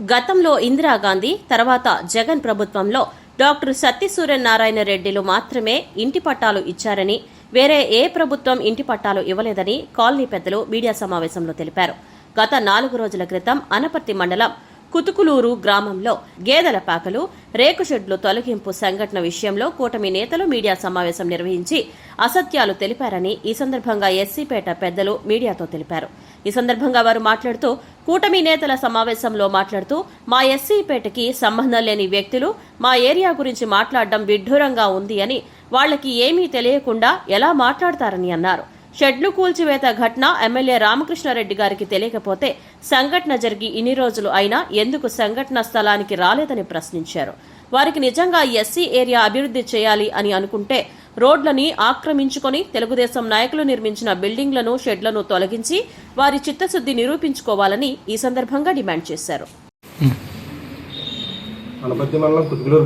గతంలో ఇందిరాగాంధీ తర్వాత జగన్ ప్రభుత్వంలో డాక్టర్ సత్యసూర్యనారాయణ రెడ్డిలు మాత్రమే ఇంటి పట్టాలు ఇచ్చారని వేరే ఏ ప్రభుత్వం ఇంటి పట్టాలు ఇవ్వలేదని కాలనీ పెద్దలు మీడియా సమావేశంలో తెలిపారు. గత నాలుగు రోజుల క్రితం అనపర్తి మండలం కుతుకులూరు గ్రామంలో గేదెల పాకలు రేకు షెడ్లు తొలగింపు సంఘటన విషయంలో కూటమి నేతలు మీడియా సమావేశం నిర్వహించి అసత్యాలు తెలిపారని ఈ సందర్భంగా ఎస్సీపేట పెద్దలు మీడియాతో తెలిపారు. ఈ సందర్భంగా వారు మాట్లాడుతూ కూటమి నేతల సమావేశంలో మాట్లాడుతూ మా ఎస్సీపేటకి సంబంధం లేని వ్యక్తులు మా ఏరియా గురించి మాట్లాడడం విడ్డూరంగా ఉంది అని వాళ్ళకి ఏమీ తెలియకుండా ఎలా మాట్లాడతారని అన్నారు. షెడ్లు కూల్చివేత ఘటన ఎమ్మెల్యే రామకృష్ణారెడ్డి గారికి తెలియకపోతే సంఘటన జరిగి ఇన్ని రోజులు అయినా ఎందుకు సంఘటన స్థలానికి రాలేదని ప్రశ్నించారు. వారికి నిజంగా ఎస్సీ ఏరియా అభివృద్ధి చేయాలి అని అనుకుంటే రోడ్లని ఆక్రమించుకొని తెలుగుదేశం నాయకులు నిర్మించిన బిల్డింగ్లను షెడ్లను తొలగించి వారి చిత్తశుద్ధి నిరూపించుకోవాలని ఈ సందర్భంగా డిమాండ్ చేశారు.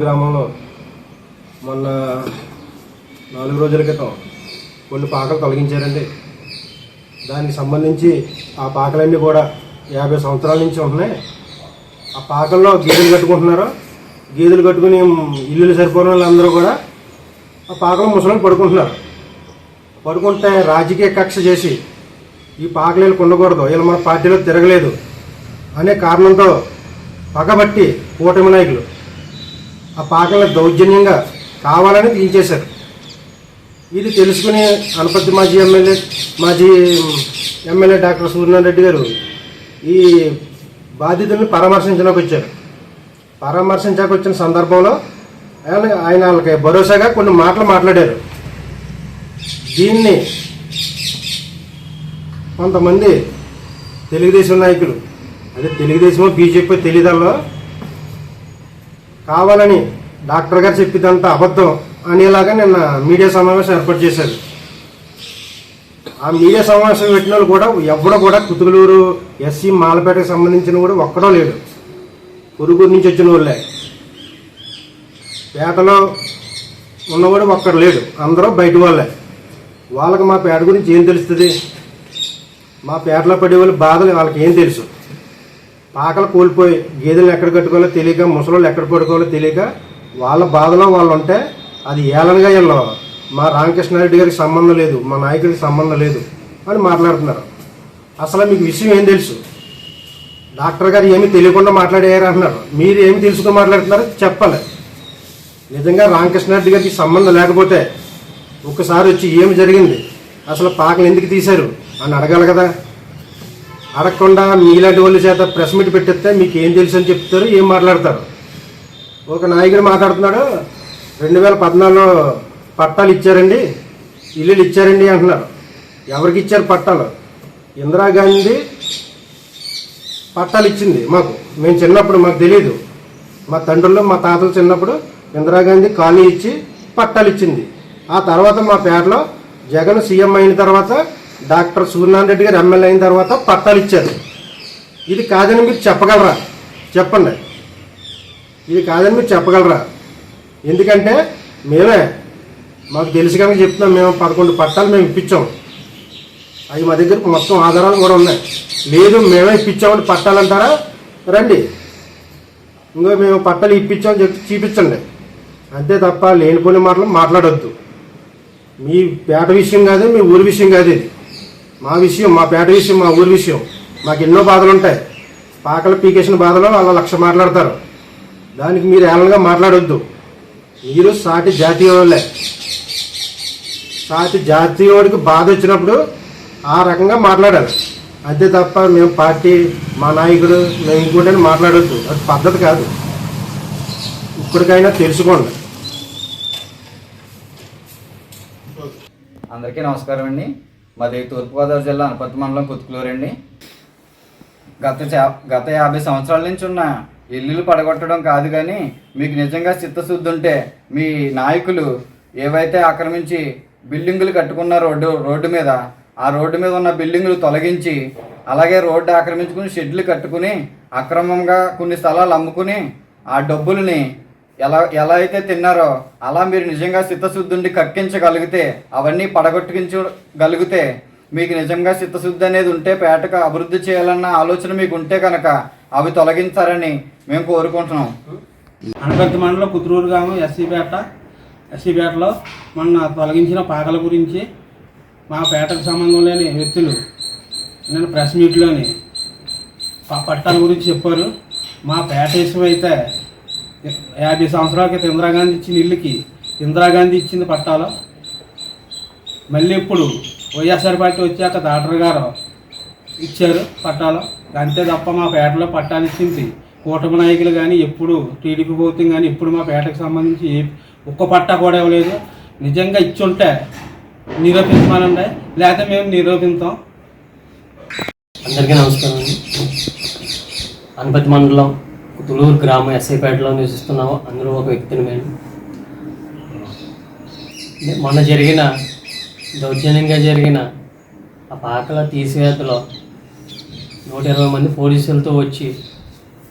గ్రామంలో మొన్న నాలుగు రోజుల క్రితం కొన్ని పాకలు తొలగించారండి దానికి సంబంధించి ఆ పాకలన్నీ కూడా యాభై సంవత్సరాల నుంచి ఉంటున్నాయి. ఆ పాకల్లో గేదెలు కట్టుకుంటున్నారు? గేదెలు కట్టుకుని ఇల్లులు సరిపోయిన వాళ్ళందరూ కూడా ఆ పాకలో ముసలి పడుకుంటున్నారు. పడుకుంటే రాజకీయ కక్ష చేసి ఈ పాకలు ఉండకూడదు వీళ్ళు మన పార్టీలో తిరగలేదు అనే కారణంతో పగబట్టి కూటమి నాయకులు ఆ పాకలను దౌర్జన్యంగా కావాలని తీయించేశారు ఇది తెలుసుకుని అనపతి మాజీ ఎమ్మెల్యే మాజీ ఎమ్మెల్యే డాక్టర్ సూర్యనారెడ్డి రెడ్డి గారు ఈ బాధితుల్ని పరామర్శించడానికి వచ్చారు. పరామర్శించాక వచ్చిన సందర్భంలో ఆయన ఆయన వాళ్ళకి భరోసాగా కొన్ని మాటలు మాట్లాడారు. దీన్ని కొంతమంది తెలుగుదేశం నాయకులు అదే తెలుగుదేశమో బీజేపీ తెలియదల్లో కావాలని డాక్టర్ గారు చెప్పిదంతా అబద్ధం అనేలాగా నిన్న మీడియా సమావేశం ఏర్పాటు చేశారు. ఆ మీడియా సమావేశం పెట్టిన వాళ్ళు కూడా ఎవడో కూడా కుతుకులూరు ఎస్సీ మాలపేటకు సంబంధించిన కూడా ఒక్కడో లేడు. పొరుగురు నుంచి వచ్చిన వాళ్ళే. పేటలో ఉన్నవాడు ఒక్కడు లేడు. అందరూ బయట వాళ్ళే. వాళ్ళకి మా పేట గురించి ఏం తెలుస్తుంది? మా పేటలో పడే వాళ్ళ బాధలు వాళ్ళకి ఏం తెలుసు? పాకలు కోల్పోయి గేదెలు ఎక్కడ కట్టుకోవాలో తెలియక ముసలోళ్ళు ఎక్కడ పడుకోవాలో తెలియక వాళ్ళ బాధలో వాళ్ళు ఉంటే అది ఏలనగా వీళ్ళు మా రామకృష్ణారెడ్డి గారికి సంబంధం లేదు మా నాయకుడికి సంబంధం లేదు అని మాట్లాడుతున్నారు. అసలు మీకు విషయం ఏం తెలుసు? డాక్టర్ గారు ఏమీ తెలియకుండా మాట్లాడారు అంటున్నారు. మీరు ఏమి తెలుసుకుని మాట్లాడుతున్నారు? చెప్పాలి. నిజంగా రామకృష్ణారెడ్డి గారికి సంబంధం లేకపోతే ఒక్కసారి వచ్చి ఏమి జరిగింది? అసలు పాకలు ఎందుకు తీశారు? అని అడగాలి కదా. అడగకుండా మీలాంటి వాళ్ళ చేత ప్రెస్ మీట్ పెట్టిస్తే మీకు ఏం తెలుసు అని చెప్తారు ఏం మాట్లాడతారు? ఒక నాయకుడు మాట్లాడుతున్నాడు. రెండు వేల పద్నాలుగులో పట్టాలు ఇచ్చారండి. ఇల్లులు ఇచ్చారండి అంటున్నారు. ఎవరికి ఇచ్చారు పట్టాలు? ఇందిరాగాంధీ పట్టాలు ఇచ్చింది మాకు. మేము చిన్నప్పుడు మాకు తెలియదు మా తండ్రులు మా తాతలు చిన్నప్పుడు ఇందిరాగాంధీ కాలనీ ఇచ్చి పట్టాలు ఇచ్చింది. ఆ తర్వాత మా పేటలో జగన్ సీఎం అయిన తర్వాత డాక్టర్ సూర్యనారాయణ రెడ్డి గారు ఎమ్మెల్యే అయిన తర్వాత పట్టాలు ఇచ్చారు. ఇది కాదని మీరు చెప్పగలరా? చెప్పండి. ఇది కాదని మీరు చెప్పగలరా? ఎందుకంటే మేమే మాకు తెలిసి కనుక చెప్తున్నాం మేము పదకొండు పట్టాలు మేము ఇప్పించాం. అవి మా దగ్గర మొత్తం ఆధారాలు కూడా ఉన్నాయి. లేదు మేమే ఇప్పించామని పట్టాలంటారా రండి. ఇంకా మేము పట్టాలు ఇప్పించామని చెప్పి చూపించండి. అంతే తప్ప లేనిపోని మాటలు మాట్లాడొద్దు. మీ పేట విషయం కాదు మీ ఊరి విషయం కాదు ఇది. మా విషయం మా పేట విషయం మా ఊరి విషయం. మాకు ఎన్నో బాధలు ఉంటాయి. పాకల పీకేసిన బాధలో వాళ్ళ లక్ష మాట్లాడతారు. దానికి మీరు ఏళ్ళగా మాట్లాడొద్దు. మీరు సాటి జాతీయోళ్ళే సాటి జాతీయోడికి బాధ వచ్చినప్పుడు ఆ రకంగా మాట్లాడాలి. అంతే తప్ప మేము పార్టీ మా నాయకుడు మేము ఇంకోటని మాట్లాడొద్దు. అది పద్ధతి కాదు. ఇప్పటికైనా తెలుసుకోండి. అందరికీ నమస్కారం అండి. మాది తూర్పుగోదావరి జిల్లా అనపర్తి మండలం కుతుకులూరు అండి. గత గత యాభై సంవత్సరాల నుంచి ఉన్న ఇల్లులు పడగొట్టడం కాదు కానీ మీకు నిజంగా చిత్తశుద్ధి ఉంటే మీ నాయకులు ఏవైతే ఆక్రమించి బిల్డింగులు కట్టుకున్న రోడ్డు రోడ్డు మీద ఆ రోడ్డు మీద ఉన్న బిల్డింగులు తొలగించి అలాగే రోడ్డు ఆక్రమించుకుని షెడ్లు కట్టుకుని అక్రమంగా కొన్ని స్థలాలు అమ్ముకుని ఆ డబ్బుల్ని ఎలా ఎలా అయితే తిన్నారో అలా మీరు నిజంగా చిత్తశుద్ధుండి కక్కించగలిగితే అవన్నీ పడగొట్టుకించగలిగితే మీకు నిజంగా చిత్తశుద్ధి అనేది ఉంటే పేటకు అభివృద్ధి చేయాలన్న ఆలోచన మీకు ఉంటే కనుక అవి తొలగించారని మేము కోరుకుంటున్నాం. అనపర్తి మండలం కుత్రూరు గ్రామం ఎస్సీపేట. ఎస్సీపేటలో మొన్న తొలగించిన పాకల గురించి మా పేటకు సంబంధం లేని వ్యక్తులు నేను ప్రెస్ మీట్లోని పట్టాల గురించి చెప్పారు. మా పేట విషయం అయితే యాభై సంవత్సరాల క్రితం ఇందిరాగాంధీ ఇచ్చిన ఇల్లుకి ఇందిరాగాంధీ ఇచ్చింది పట్టాలు. మళ్ళీ ఇప్పుడు వైఎస్ఆర్ పార్టీ వచ్చాక డాక్టర్ గారు ఇచ్చారు పట్టాలు. అంతే తప్ప మా పేటలో పట్టాలిచ్చింది కూటమి నాయకులు కానీ ఎప్పుడు టీడీపీ ప్రభుత్వం కానీ ఎప్పుడు మా పేటకు సంబంధించి ఒక్క పట్టా కూడా ఇవ్వలేదు. నిజంగా ఇచ్చుంటే నిరూపించమనండి. లేకపోతే మేము నిరూపిస్తాం అందరికీ నమస్కారం అండి. అనపతి మండలం తులూరు గ్రామం ఎస్ఐపేటలో నివసిస్తున్నాము. అందులో ఒక వ్యక్తిని మేము. మొన్న జరిగిన దౌర్జన్యంగా జరిగిన ఆ పాకల తీసివేతలో నూట ఇరవై మంది పోలీసులతో వచ్చి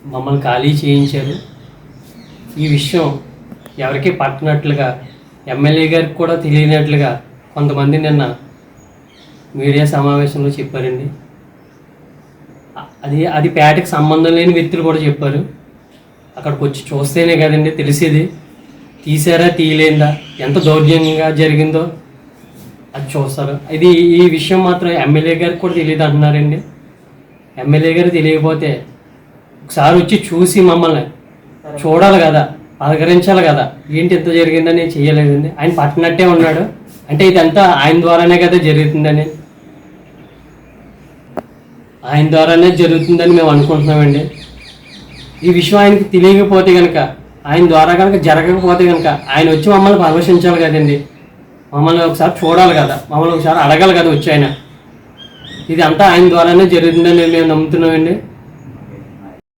మమ్మల్ని ఖాళీ చేయించారు. ఈ విషయం ఎవరికి పట్టనట్లుగా ఎమ్మెల్యే గారికి కూడా తెలియనట్లుగా కొంతమంది నిన్న మీడియా సమావేశంలో చెప్పారండి. అది అది పేటకి సంబంధం లేని వ్యక్తులు కూడా చెప్పారు. అక్కడికి వచ్చి చూస్తేనే కదండి తెలిసేది. తీసారా తీయలేదా ఎంత దౌర్జన్యంగా జరిగిందో అది చూస్తారు. ఇది ఈ విషయం మాత్రం ఎమ్మెల్యే గారికి కూడా తెలియదు అంటున్నారండి. ఎమ్మెల్యే గారు తెలియకపోతే ఒకసారి వచ్చి చూసి మమ్మల్ని చూడాలి కదా పలకరించాలి కదా ఏంటి ఎంత జరిగిందని చేయలేదండి ఆయన పట్టినట్టే ఉన్నాడు. అంటే ఇదంతా ఆయన ద్వారానే కదా జరుగుతుందని. ఆయన ద్వారానే జరుగుతుందని మేము అనుకుంటున్నామండి. ఈ విషయం ఆయనకి తెలియకపోతే కనుక ఆయన ద్వారా కనుక జరగకపోతే కనుక ఆయన వచ్చి మమ్మల్ని పరామర్శించాలి కదండి. మమ్మల్ని ఒకసారి చూడాలి కదా మమ్మల్ని ఒకసారి అడగాలి కదా వచ్చి ఆయన. ఇది అంతా ఆయన ద్వారానే జరిగిందని మేము నమ్ముతున్నామండి.